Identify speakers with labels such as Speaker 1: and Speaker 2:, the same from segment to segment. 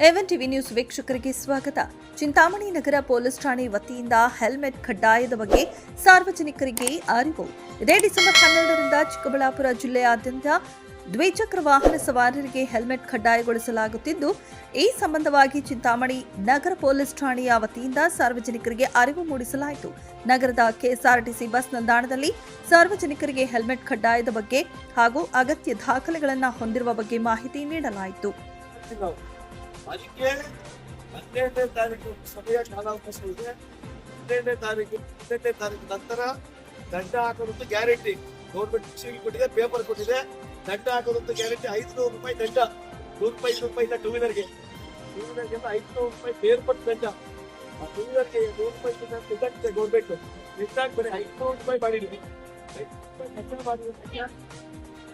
Speaker 1: ಎವನ್ TV news ವೀಕ್ಷಕರಿಗೆ ಸ್ವಾಗತ. ಚಿಂತಾಮಣಿ ನಗರ police ಠಾಣೆ ವತಿಯಿಂದ ಹೆಲ್ಮೆಟ್ ಕಡ್ಡಾಯದ ಬಗ್ಗೆ ಸಾರ್ವಜನಿಕರಿಗೆ ಅರಿವು. ಇದೇ ಡಿಸೆಂಬರ್ ಹನ್ನೆರಡರಿಂದ ಚಿಕ್ಕಬಳ್ಳಾಪುರ ಜಿಲ್ಲೆಯಾದ್ಯಂತ ದ್ವಿಚಕ್ರ ವಾಹನ ಸವಾರರಿಗೆ ಹೆಲ್ಮೆಟ್ ಕಡ್ಡಾಯಗೊಳಿಸಲಾಗುತ್ತಿದ್ದು, ಈ ಸಂಬಂಧವಾಗಿ ಚಿಂತಾಮಣಿ ನಗರ ಪೊಲೀಸ್ ಠಾಣೆಯ ವತಿಯಿಂದ ಸಾರ್ವಜನಿಕರಿಗೆ ಅರಿವು ಮೂಡಿಸಲಾಯಿತು. ನಗರದ ಕೆಎಸ್ಆರ್ಟಿಸಿ ಬಸ್ ನಿಲ್ದಾಣದಲ್ಲಿ ಸಾರ್ವಜನಿಕರಿಗೆ ಹೆಲ್ಮೆಟ್ ಕಡ್ಡಾಯದ ಬಗ್ಗೆ ಹಾಗೂ ಅಗತ್ಯ ದಾಖಲೆಗಳನ್ನು ಹೊಂದಿರುವ ಬಗ್ಗೆ ಮಾಹಿತಿ ನೀಡಲಾಯಿತು.
Speaker 2: ಅದಕ್ಕೆ ಹನ್ನೆರಡನೇ ತಾರೀಕು ಸಮಯ ಕಾಲಾವಕಾಶ ಇದೆ ಹನ್ನೆರಡನೇ ತಾರೀಕು ಹನ್ನೆರಡನೇ ತಾರೀಕು ನಂತರ ದಂಡ ಹಾಕೋದಂತ ಗ್ಯಾರಂಟಿ. ಗೌರ್ಮೆಂಟ್ ಸೀಲ್ ಕೊಟ್ಟಿದೆ, ಪೇಪರ್ ಕೊಟ್ಟಿದೆ. ದಂಡ ಹಾಕೋದಂತ ಗ್ಯಾರಂಟಿ, ಐದುನೂರು ರೂಪಾಯಿ ದಂಡ. ನೂರು ರೂಪಾಯಿ, ಐದು ರೂಪಾಯಿ ಇಲ್ಲ ಟೂ ವೀಲರ್ಗೆ ಟೂ ವೀಲರ್ಗೆ ಐದುನೂರು ರೂಪಾಯಿ ಬೇರ್ಪಟ್ಟು ದಂಡ. ಆ ಟೂ ವೀಲರ್ಗೆ ನೂರು ರೂಪಾಯಿ ಇದ್ದಾಗಿದೆ ಗೌರ್ಮೆಂಟ್ ಇದ್ದಾಗಿ ಬರೀ ಐದುನೂರು ರೂಪಾಯಿ ಮಾಡಿದ್ವಿ ರೂಪಾಯಿ ಮಾಡಿದ್ರೆ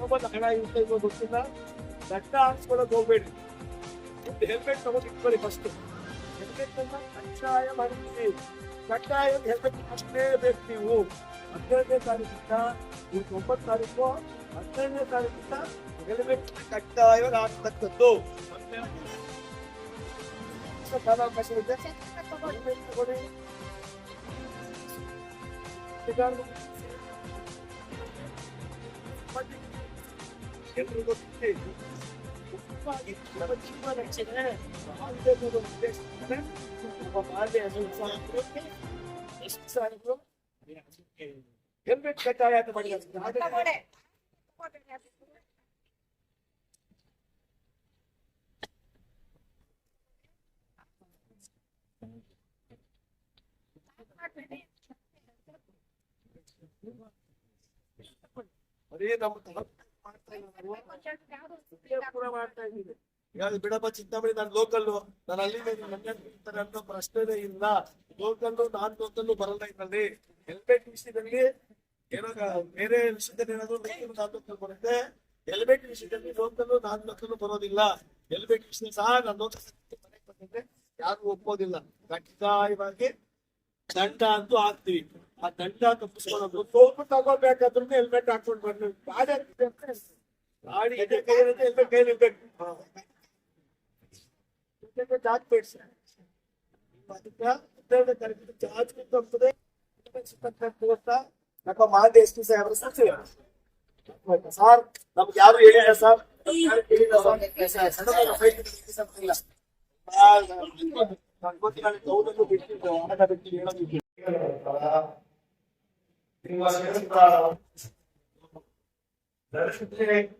Speaker 2: ಮೊಬೈಲ್ ಹಣ ಇರುತ್ತೆ ಗೊತ್ತಿಲ್ಲ. ದಂಡ ಹಾಕ್ಸ್ಕೊಳ್ಳೋಕೆ ಹೋಗ್ಬೇಡಿ ಹೆಲ್ಮೆಟ್ ತಗೊಂಡು ಇಟ್ಕೊಳ್ಳಿ ಫಸ್ಟ್ ಹೆಲ್ಮೆಟ್ ಅನ್ನ ಕಡ್ಡಾಯ ಮಾಡಿದ್ದೀವಿ ಕಡ್ಡಾಯ ಹೆಲ್ಮೆಟ್ ಅಷ್ಟೇ ಬೇಕು ನೀವು ಹನ್ನೆರಡನೇ ತಾರೀಕಿಂದ ಇವತ್ತು ಒಂಬತ್ತು ತಾರೀಕು ಹನ್ನೆರಡನೇ ತಾರೀಕಿಂದ ಹೆಲ್ಮೆಟ್ ಕಡ್ಡಾಯವಾಗಿ ಹಾಕ್ತಕ್ಕದ್ದು ಕಾಲಾವಕಾಶ ಇದೆ ಹೆಲ್ಮೆಟ್ ತಗೊಳ್ಳಿ ನಿಧಾನ- ಎಲ್ರಿಗೂ హెల్మెట్ కట్టాలి అదే నమ్ముతున్నాం ಯಾವ್ದು ಬಿಡಪ್ಪ ಚಿಂತಾಮಣಿ, ನಾನು ಲೋಕಲ್ ನಾನು ಅಲ್ಲಿ ನನ್ನ ಅನ್ನೋ ಪ್ರಶ್ನೆನೇ ಇಲ್ಲ. ಲೋಕಲ್ ನಾನ್ ಲೋಕಲ್ ಬರಲ್ಲ ಇದರಲ್ಲಿ. ಹೆಲ್ಮೆಟ್ ವಿಷಯದಲ್ಲಿ ಏನೋ ಬೇರೆ ವಿಷಯದಲ್ಲಿ ಏನಾದ್ರು ನಾನ್ ಲೋಕಲ್ ಬರುತ್ತೆ. ಹೆಲ್ಮೆಟ್ ವಿಷಯದಲ್ಲಿ ಲೋಕಲ್ ನಾನ್ ಲೋಕಲ್ ಬರೋದಿಲ್ಲ. ಹೆಲ್ಮೆಟ್ ವಿಷಯ ಸಹ ನಾನು ಲೋಕಲ್ ಯಾರು ಒಪ್ಪೋದಿಲ್ಲ. ಕಡ್ಡಾಯವಾಗಿ ದಂಡ ಅಂತೂ ಹಾಕ್ತಿವಿ. ಆ ದಂಡ ತಪ್ಪಿಸ್ಕೊಳ್ಳೋದು. ಸೋಪು ತಗೋಬೇಕಾದ್ರೂ ಹೆಲ್ಮೆಟ್ ಹಾಕೊಂಡು ಅಂತ ಹೇಳ್ತಾರೆ. ಗಾಡಿ ಎದೆ ಕೈಯಲ್ಲಿ ಇರ್ಬೇಕು ಹೆಲ್ಮೆಟ್ ಹಾಕ್ಬೇಡಿ ಸರ್. ಅದಕ್ಕೆ ತಪ್ಪದೆ ನಮ್ಮ ಸಾಹೇಬ್ರ ಸೂಚನೆ ಸರ್? ನಮ್ಗೆ ಯಾರು ಹೇಳಿಲ್ಲ ಸರ್? ನಮ್ಗೆ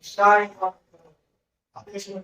Speaker 3: shine up. Appreciate